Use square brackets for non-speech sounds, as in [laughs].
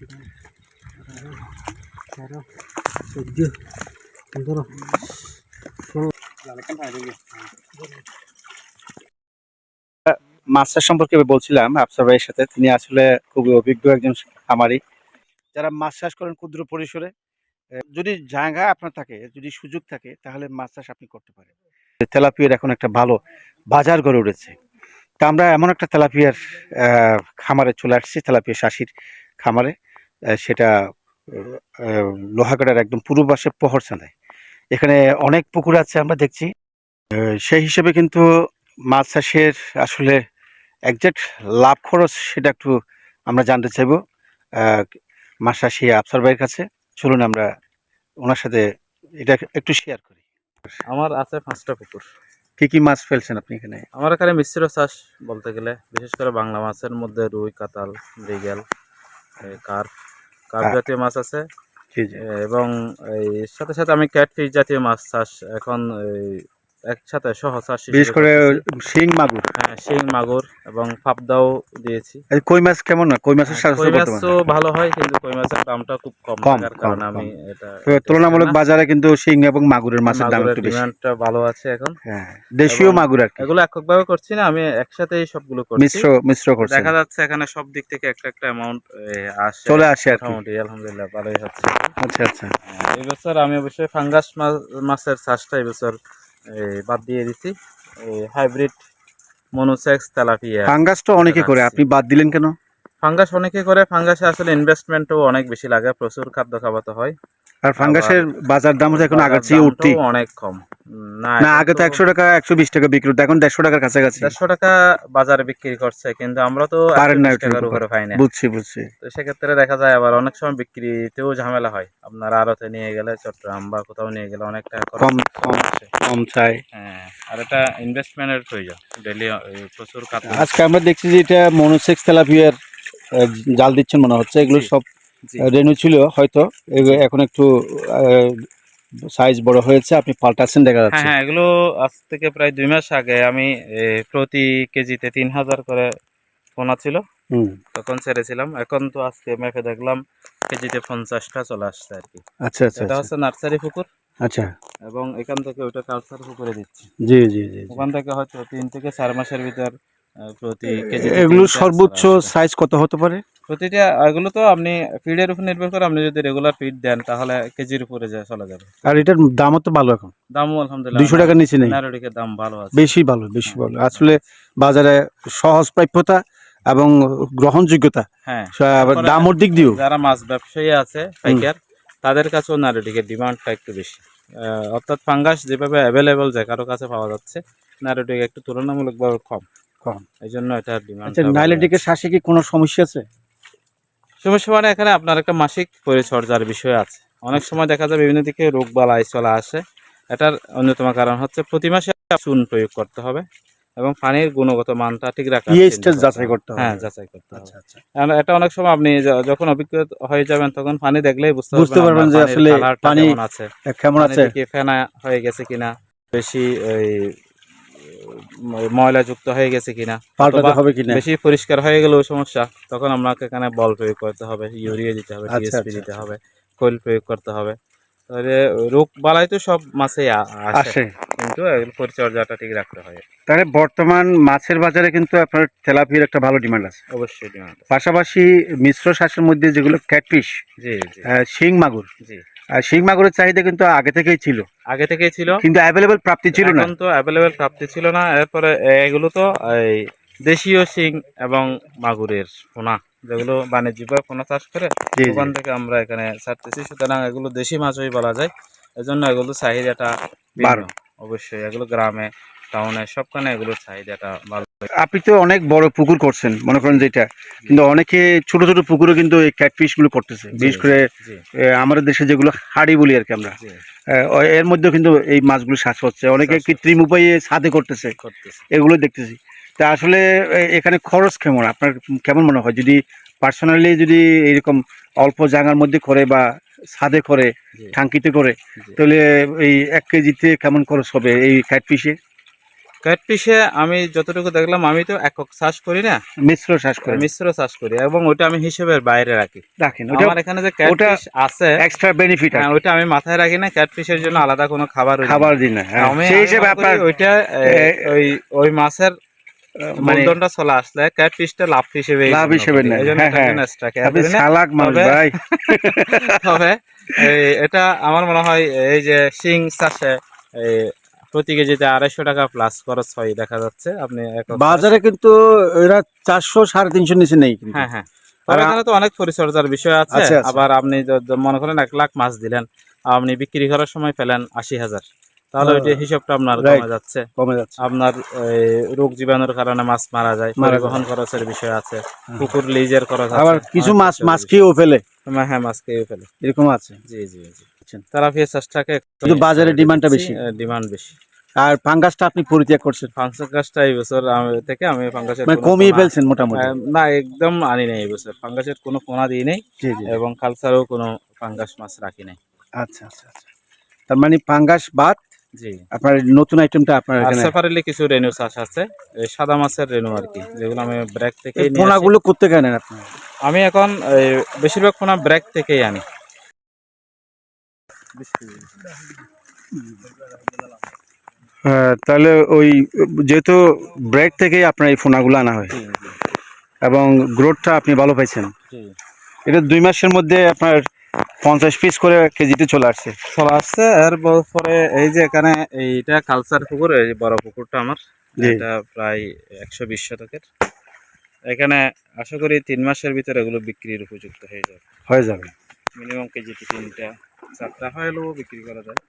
তেরো মাছ চাষ সম্পর্কে বলছিলাম আফসার ভাইয়ের সাথে, তিনি আসলে খুবই অভিজ্ঞ একজন খামারি। যারা মাছ চাষ করেন ক্ষুদ্র পরিসরে যদি জায়গা আপনার থাকে, যদি সুযোগ থাকে, তাহলে মাছ চাষ আপনি করতে পারেন। তেলাপিয়ার এখন একটা ভালো বাজার গড়ে উঠেছে। তা আমরা এমন একটা তেলাপিয়ার খামারে চলে আসছি, তেলাপিয়া শাসির খামারে। সেটা লোহাগড়ার একদম পূর্ব পাশে পহর চাঁদায় এখানে অনেক পুকুর আছে আমরা দেখছি। সেই হিসেবে কিন্তু মাছ চাষের আসলে একজ্যাক্ট লাভ খরচ সেটা একটু আমরা জানতে চাইব। মাছ চাষি আফসার ভাইয়ের কাছে। চলুন আমরা ওনার সাথে এটা একটু শেয়ার করি। আমার আছে পাঁচটা পুকুর। কি কি মাছ ফেলছেন আপনি এখানে? আমার এখানে মিশ্র চাষ বলতে গেলে বিশেষ করে বাংলা মাছের মধ্যে রুই কাতাল মৃগেল কার্প কার্প জাতীয় মাছ আছে। এবং এই সাথে সাথে আমি ক্যাটফিশ জাতীয় মাছ চাষ এখন এই একসাথে সহ চাষ বিশেষ করে শিং মাগুর। হ্যাঁ শিং মাগুর এবং পাবদাও দিয়েছি। কই মাছ কেমন না? কই মাছের স্বাস্থ্য কই মাছও ভালো হয় কিন্তু কই মাছের দামটা খুব কম কম, থাকার কারণে আমি এটা তুলনামূলক বাজারে কিন্তু শিং এবং মাগুরের মাছের দাম একটু বেশি। ডিমান্ডটা ভালো আছে এখন। হ্যাঁ দেশীয় মাগুর আর এগুলো এককভাবে করছি না আমি একসাথেই সবগুলো করছি। মিশ্র মিশ্র করছেন। দেখা যাচ্ছে এখানে সব দিক থেকে একটা একটা অ্যামাউন্ট আসে চলে আসে আর মোটামুটি আলহামদুলিল্লাহ ভালোই হচ্ছে। আচ্ছা আচ্ছা। আহ, এই বছর আমি অবশ্যই ফাঙ্গাস মাছের চাষটা এই বছর এই, বাদ দিয়ে দিছি। এই হাইব্রিড মনোসেক্স তেলাপিয়া। ফাঙ্গাসটা অনেকে করে আপনি বাদ দিলেন কেন? ফাঙ্গাস অনেকে করে ফাঙ্গাসে আসলে ইনভেস্টমেন্টও অনেক বেশি লাগে প্রচুর খাদ্য খাওয়াতে হয়। আর ফাঙ্গাসের বাজার দাম তো এখন আগের চেয়ে উঠতি। অনেক কম। না আগে তো একশো টাকা একশো বিশ টাকা বিক্রি এখন দেড়শো টাকার কাছাকাছি। দেড়শো টাকা বাজারে বিক্রি করছে কিন্তু আমরা তো পারেন না টাকার উপরে পাই না। বুঝছি বুঝছি। তো সেক্ষেত্রে দেখা যায় আবার অনেক সময় বিক্রিতেও ঝামেলা হয়। আপনার আড়তে নিয়ে গেলে চট্টগ্রাম বা কোথাও নিয়ে গেলে অনেক টাকা কম কম কম চাই। হ্যাঁ আর এটা ইনভেস্টমেন্টের প্রয়োজন। ডেলি প্রচুর আজকে আমরা দেখছি যে এটা মনোসেক্স তেলাপিয়ার জাল দিচ্ছেন মনে হচ্ছে। এগুলো সব। রেনু ছিল হয়তো। এখন একটু সাইজ বড় হয়েছে আপনি পাল্টাচ্ছেন দেখা হ্যাঁ যাচ্ছে। হ্যাঁ এগুলো আজ থেকে প্রায় দুই মাস আগে আমি প্রতি কেজিতে তিন হাজার করে পোনা ছিল হুম। তখন ছেড়েছিলাম। এখন তো আজকে মেপে দেখলাম কেজিতে পঞ্চাশটা চলে আসছে আর কি। আচ্ছা আচ্ছা এটা আচ্ছা। হচ্ছে নার্সারি পুকুর। আচ্ছা। এবং এখান থেকে ওইটা কালচার পুকুরে দিচ্ছি। জি জি জি। ওখান থেকে হয়তো তিন থেকে চার মাসের ভিতর প্রতি কেজি এগুলো সর্বোচ্চ সাইজ কত হতে পারে? প্রতিটা এগুলো তো আপনি ফিডের উপর নির্ভর করে আপনি যদি রেগুলার ফিড দেন তাহলে কেজির উপরে চলে যাবে। আর এটার দামও তো ভালো এখন। দামও আলহামদুলিল্লাহ দুইশো টাকার নিচে নেই? দাম ভালো আছে। বেশি ভালো বেশি ভালো। আসলে বাজারে সহজ প্রাপ্যতা এবং গ্রহণযোগ্যতা। হ্যাঁ। আবার তারপরে দিক দিয়েও যারা মাছ ব্যবসায়ী আছে পাইকার তাদের কাছেও নারোডিকের ডিমান্ডটা একটু বেশি। অর্থাৎ ফাঙ্গাস যেভাবে অ্যাভেলেবল যায় কারও কাছে পাওয়া যাচ্ছে নারোডিক একটু তুলনামূলকভাবে কম। কম। এই জন্য ডিমান্ড আচ্ছা শ্বাসে কি কোনো সমস্যা আছে? সমস্যা মানে এখানে আপনার একটা মাসিক পরিচর্যার বিষয় আছে। অনেক সময় দেখা যায় বিভিন্ন দিকে রোগ বালাই চলে আসে। এটার অন্যতম কারণ হচ্ছে প্রতি মাসে চুন প্রয়োগ করতে হবে এবং পানির গুণগত মানটা ঠিক রাখা পিএইচটা যাচাই করতে হবে। হ্যাঁ যাচাই করতে হবে। আচ্ছা আচ্ছা। এটা অনেক সময় আপনি যখন অভিজ্ঞ হয়ে যাবেন তখন পানি দেখলেই বুঝতে বুঝতে পারবেন যে আসলে পানি কেমন আছে। কেমন আছে। ফেনা হয়ে গেছে কিনা। বেশি ওই ময়লা যুক্ত হয়ে গেছে কিনা? পাল্টাতে হবে কিনা? বেশি পরিষ্কার হয়ে গেলেও সমস্যা। তখন আপনাকে এখানে বল প্রয়োগ করতে হবে ইউরিয়া দিতে হবে আচ্ছা, টিএসপি আচ্ছা, দিতে হবে কোয়েল প্রয়োগ করতে হবে। তাহলে রোগ বালাই তো সব মাছেই আ- আসে। কিন্তু পরিচর্যাটা ঠিক রাখতে হয়। তাহলে বর্তমান মাছের বাজারে কিন্তু আপনার তেলাপিয়ার একটা ভালো ডিমান্ড আছে। অবশ্যই আছে। পাশাপাশি মিশ্র শ্বাসের মধ্যে যেগুলো ক্যাটফিশ জি শিং মাগুর জি। আর শিং মাগুরের চাহিদা কিন্তু আগে থেকেই ছিল। আগে থেকেই ছিল। কিন্তু অ্যাভেলেবেল প্রাপ্তি ছিল না। এখন তো অ্যাভেলেবেল প্রাপ্তি ছিল না। এরপরে এগুলো তো এই দেশীয় শিং এবং মাগুরের পোনা যেগুলো বাণিজ্যিকভাবে পোনা চাষ করে। ওখান থেকে আমরা এখানে ছাড়তেছি। সুতরাং এগুলো দেশি মাছই বলা যায়। এজন্য এগুলো চাহিদাটা। অবশ্যই এগুলো গ্রামে টাউনে সবখানে এগুলোর চাহিদাটা ভালো আপনি তো অনেক বড় পুকুর করছেন মনে করেন যেটা কিন্তু অনেকে ছোট ছোট পুকুরে কিন্তু এই ক্যাটফিশগুলো করতেছে বিশেষ করে আমাদের দেশে যেগুলো হাড়ি বলি আর কি আমরা। এর মধ্যেও কিন্তু এই মাছগুলো শ্বাস হচ্ছে। অনেকে কৃত্রিম উপায়ে ছাদে করতেছে। এগুলো দেখতেছি। তা আসলে এখানে খরচ কেমন? আপনার কেমন মনে হয়? যদি পার্সোনালি যদি এরকম অল্প জায়গার মধ্যে করে বা ছাদে করে জি। টাঙ্কিতে করে তাহলে এই এক কেজিতে কেমন খরচ হবে এই ক্যাটফিশে ক্যাটফিশে আমি যতটুকু দেখলাম আমি তো একক চাষ করি না মিশ্র চাষ করেন মিশ্র চাষ করি এবং ওটা আমি হিসেবের বাইরে রাখি রাখেন ওটা আমার এখানে যে ক্যাটফিশ আছে এক্সট্রা বেনিফিট হ্যাঁ, ওইটা আমি মাথায় রাখি না ক্যাটফিশের জন্য আলাদা কোনো খাবার খাবার দিন না হ্যাঁ। সেই হিসেবে আপনার ওইটা ওই ওই মাছের মানে মূলধনটা চলে আসলে ক্যাটফিশটা লাভ হিসেবে লাভ হিসেবে হ্যাঁ, হ্যাঁ। care আপনি করি না। চালাক মানুষ ভাই [laughs] তবে এটা আমার মনে হয় এই যে শিং চাষে প্রতি কেজিতে আড়াইশো টাকা প্লাস খরচ হয় দেখা যাচ্ছে। আপনি বাজারে কিন্তু এরা চারশো সাড়ে তিনশো নিচে নেই হ্যাঁ হ্যাঁ। এখানে তো অনেক পরিচর্যার বিষয় আছে। আবার আপনি মনে করেন এক লাখ মাছ দিলেন আপনি বিক্রি করার সময় পেলেন আশি হাজার। তাহলে হ্যাঁ। ওইটা হিসাবটা আপনার কমে যাচ্ছে। কমে যাচ্ছে। আপনার রোগ জীবাণুর কারণে মাছ মারা যায় মারা পরিবহন খরচের বিষয় আছে পুকুর লিজের খরচ আবার কিছু মাছ মাছ। খেয়েও ফেলে। হ্যাঁ, হ্যাঁ মাছ খেয়ে ফেলে। এরকম আছে। জি জি জি। তারা ফিয়ে চাষটাকে কিন্তু বাজারে ডিমান্ডটা বেশি। ডিমান্ড বেশি। আর পাঙ্গাসটা আপনি পরিত্যাগ করছেন? ফাংশন গাছটা এই বছর থেকে আমি ফাঙ্গাসের মানে কমিয়ে ফেলছেন মোটামুটি? না একদম আনি নাই এই বছর। ফাঙ্গাসের কোনো পোনা দিই নেই এবং কালচারেও কোনো ফাঙ্গাস মাছ রাখি নাই। আচ্ছা আচ্ছা আচ্ছা। তার মানে পাঙ্গাস বাদ? জি। আপনার নতুন আইটেমটা আপনার আর এখানে সেপারেটলি কিছু রেনু চাষ আছে। সাদা মাছের রেনু আর কি যেগুলো আমি ব্র্যাক থেকেই নিয়ে আসি। পোনাগুলো করতে কেন আপনি আমি এখন বেশিরভাগ পোনা ব্র্যাক থেকেই আনি। হ্যাঁ, তাহলে ওই যেহেতু ব্রেক থেকেই আপনার এই ফোনাগুলো আনা হয় এবং গ্রোথটা আপনি ভালো পাইছেন। এটা দুই মাসের মধ্যে আপনার পঞ্চাশ পিস করে কেজিতে চলে আসছে। চলে আসছে এর পরে এই যে এখানে এইটা কালচার পুকুর এই বড় পুকুরটা আমার। এটা প্রায় একশো বিশ শতকের। এখানে আশা করি তিন মাসের ভিতরে এগুলো বিক্রির উপযুক্ত হয়ে যাবে। হয়ে যাবে। মিনিমাম কেজিতে তিনটা। চারটা হলেও বিক্রি করা যায়।